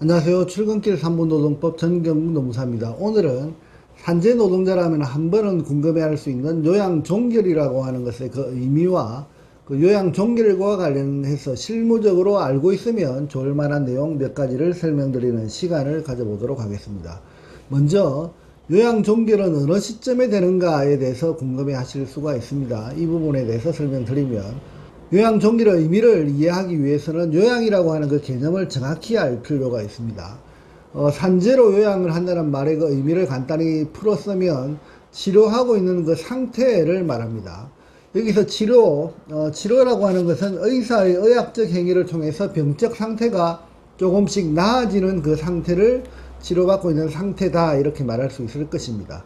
안녕하세요. 출근길 3분 노동법 전경국 노무사입니다. 오늘은 산재 노동자라면 한 번은 궁금해할 수 있는 요양 종결이라고 하는 것의 그 의미와 그 요양 종결과 관련해서 실무적으로 알고 있으면 좋을 만한 내용 몇 가지를 설명드리는 시간을 가져보도록 하겠습니다. 먼저 요양 종결은 어느 시점에 되는가에 대해서 궁금해 하실 수가 있습니다. 이 부분에 대해서 설명드리면 요양 종결의 의미를 이해하기 위해서는 요양이라고 하는 그 개념을 정확히 알 필요가 있습니다. 어, 산재로 요양을 한다는 말의 그 의미를 간단히 풀었으면 치료하고 있는 그 상태를 말합니다. 여기서 치료, 어, 치료라고 하는 것은 의사의 의학적 행위를 통해서 병적 상태가 조금씩 나아지는 그 상태를 치료받고 있는 상태다 이렇게 말할 수 있을 것입니다.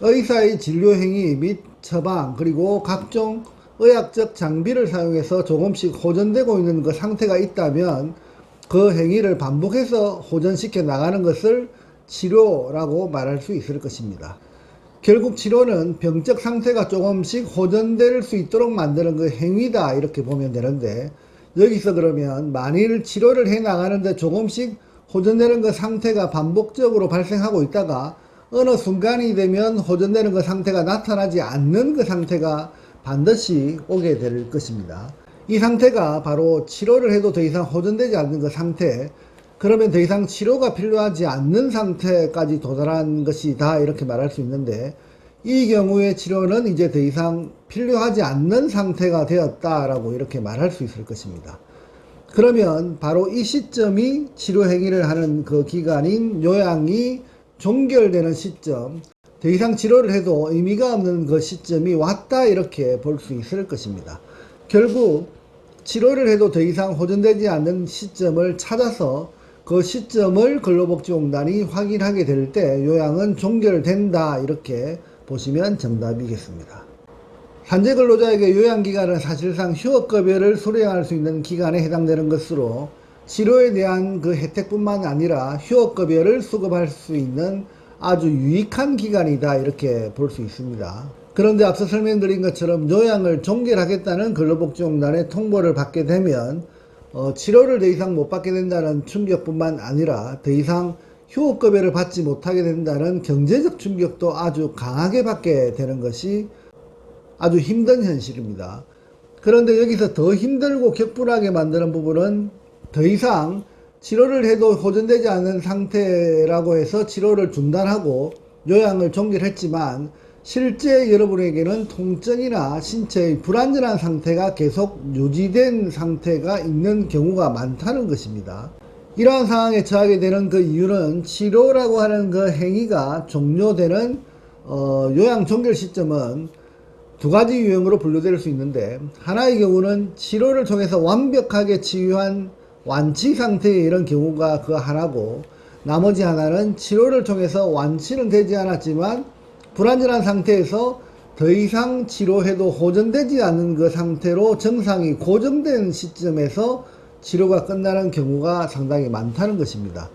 의사의 진료 행위 및 처방 그리고 각종 의학적 장비를 사용해서 조금씩 호전되고 있는 그 상태가 있다면 그 행위를 반복해서 호전시켜 나가는 것을 치료라고 말할 수 있을 것입니다. 결국 치료는 병적 상태가 조금씩 호전될 수 있도록 만드는 그 행위다 이렇게 보면 되는데 여기서 그러면 만일 치료를 해 나가는데 조금씩 호전되는 그 상태가 반복적으로 발생하고 있다가 어느 순간이 되면 호전되는 그 상태가 나타나지 않는 그 상태가 반드시 오게 될 것입니다. 이 상태가 바로 치료를 해도 더 이상 호전되지 않는 그 상태, 그러면 더 이상 치료가 필요하지 않는 상태까지 도달한 것이다 이렇게 말할 수 있는데 이 경우의 치료는 이제 더 이상 필요하지 않는 상태가 되었다라고 이렇게 말할 수 있을 것입니다. 그러면 바로 이 시점이 치료 행위를 하는 그 기간인 요양이 종결되는 시점, 더 이상 치료를 해도 의미가 없는 그 시점이 왔다 이렇게 볼 수 있을 것입니다. 결국 치료를 해도 더 이상 호전되지 않는 시점을 찾아서 그 시점을 근로복지공단이 확인하게 될 때 요양은 종결된다 이렇게 보시면 정답이겠습니다. 산재 근로자에게 요양기간은 사실상 휴업급여를 수령할 수 있는 기간에 해당되는 것으로 치료에 대한 그 혜택뿐만 아니라 휴업급여를 수급할 수 있는 아주 유익한 기간이다 이렇게 볼 수 있습니다. 그런데 앞서 설명드린 것처럼 요양을 종결하겠다는 근로복지공단의 통보를 받게 되면 어, 치료를 더 이상 못 받게 된다는 충격뿐만 아니라 더 이상 휴업급여를 받지 못하게 된다는 경제적 충격도 아주 강하게 받게 되는 것이 아주 힘든 현실입니다. 그런데 여기서 더 힘들고 격분하게 만드는 부분은 더 이상 치료를 해도 호전되지 않은 상태라고 해서 치료를 중단하고 요양을 종결했지만 실제 여러분에게는 통증이나 신체의 불안전한 상태가 계속 유지된 상태가 있는 경우가 많다는 것입니다. 이러한 상황에 처하게 되는 그 이유는 치료라고 하는 그 행위가 종료되는 어, 요양 종결 시점은 두 가지 유형으로 분류될 수 있는데 하나의 경우는 치료를 통해서 완벽하게 치유한 완치 상태의 이런 경우가 그 하나고 나머지 하나는 치료를 통해서 완치는 되지 않았지만 불안전한 상태에서 더 이상 치료해도 호전되지 않는 그 상태로 정상이 고정된 시점에서 치료가 끝나는 경우가 상당히 많다는 것입니다.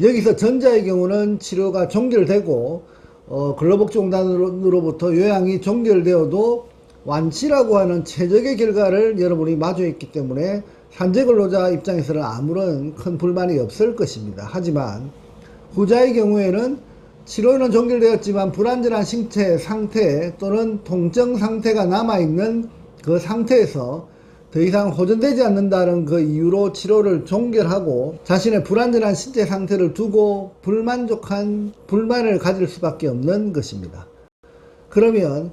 여기서 전자의 경우는 치료가 종결되고 어, 근로복지공단으로부터 요양이 종결되어도 완치라고 하는 최적의 결과를 여러분이 마주했기 때문에 산재 근로자 입장에서는 아무런 큰 불만이 없을 것입니다. 하지만 후자의 경우에는 치료는 종결되었지만 불안전한 신체 상태 또는 통증 상태가 남아있는 그 상태에서 더 이상 호전되지 않는다는 그 이유로 치료를 종결하고 자신의 불안전한 신체 상태를 두고 불만족한 불만을 가질 수밖에 없는 것입니다. 그러면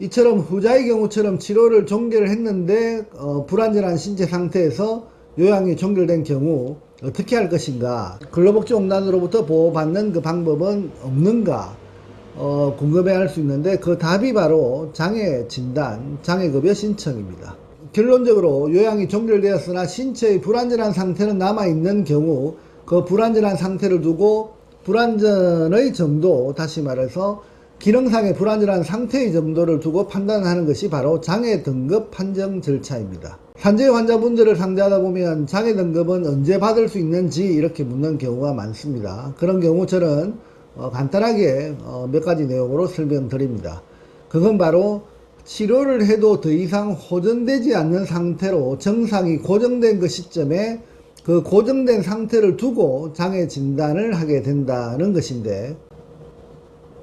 이처럼 후자의 경우처럼 치료를 종결을 했는데 어, 불안전한 신체 상태에서 요양이 종결된 경우 어떻게 할 것인가 근로복지 공단으로부터 보호받는 그 방법은 없는가 어, 궁금해 할 수 있는데 그 답이 바로 장애 진단 장애급여 신청입니다. 결론적으로 요양이 종결되었으나 신체의 불안전한 상태는 남아있는 경우 그 불안전한 상태를 두고 불안전의 정도 다시 말해서 기능상의 불안전한 상태의 정도를 두고 판단하는 것이 바로 장애 등급 판정 절차입니다. 산재 환자분들을 상대하다 보면 장애 등급은 언제 받을 수 있는지 이렇게 묻는 경우가 많습니다. 그런 경우 저는 어, 간단하게 어, 몇 가지 내용으로 설명드립니다. 그건 바로 치료를 해도 더 이상 호전되지 않는 상태로 정상이 고정된 그 시점에 그 고정된 상태를 두고 장애 진단을 하게 된다는 것인데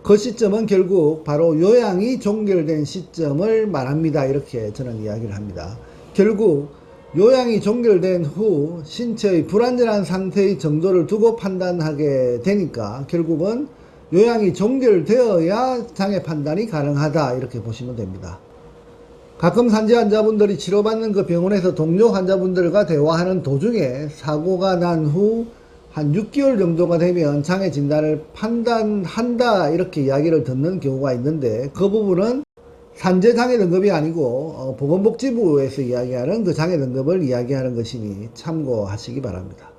그 시점은 결국 바로 요양이 종결된 시점을 말합니다. 이렇게 저는 이야기를 합니다. 결국 요양이 종결된 후 신체의 불안전한 상태의 정도를 두고 판단하게 되니까 결국은 요양이 종결되어야 장애 판단이 가능하다 이렇게 보시면 됩니다. 가끔 산재 환자분들이 치료받는 그 병원에서 동료 환자분들과 대화하는 도중에 사고가 난후 한 6개월 정도가 되면 장애 진단을 판단한다 이렇게 이야기를 듣는 경우가 있는데 그 부분은 산재 장애 등급이 아니고 어, 보건복지부에서 이야기하는 그 장애 등급을 이야기하는 것이니 참고하시기 바랍니다.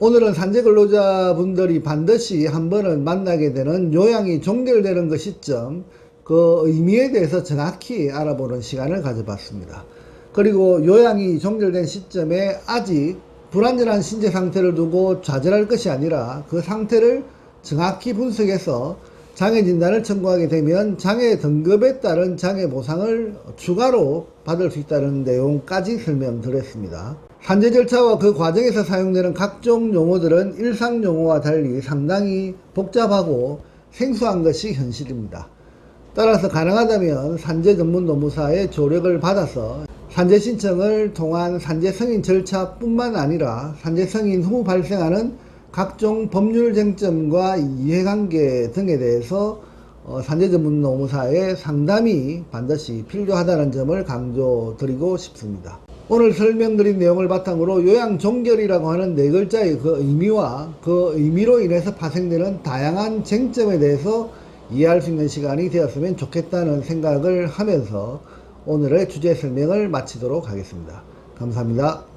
오늘은 산재 근로자분들이 반드시 한 번은 만나게 되는 요양이 종결되는 그 시점, 그 의미에 대해서 정확히 알아보는 시간을 가져봤습니다. 그리고 요양이 종결된 시점에 아직 불안전한 신체 상태를 두고 좌절할 것이 아니라 그 상태를 정확히 분석해서 장애 진단을 청구하게 되면 장애 등급에 따른 장애 보상을 추가로 받을 수 있다는 내용까지 설명드렸습니다. 산재 절차와 그 과정에서 사용되는 각종 용어들은 일상 용어와 달리 상당히 복잡하고 생소한 것이 현실입니다. 따라서 가능하다면 산재 전문 노무사의 조력을 받아서 산재 신청을 통한 산재 승인 절차뿐만 아니라 산재 승인 후 발생하는 각종 법률 쟁점과 이해관계 등에 대해서 어, 산재 전문 노무사의 상담이 반드시 필요하다는 점을 강조드리고 싶습니다. 오늘 설명드린 내용을 바탕으로 요양 종결이라고 하는 네 글자의 그 의미와 그 의미로 인해서 파생되는 다양한 쟁점에 대해서 이해할 수 있는 시간이 되었으면 좋겠다는 생각을 하면서 오늘의 주제 설명을 마치도록 하겠습니다. 감사합니다.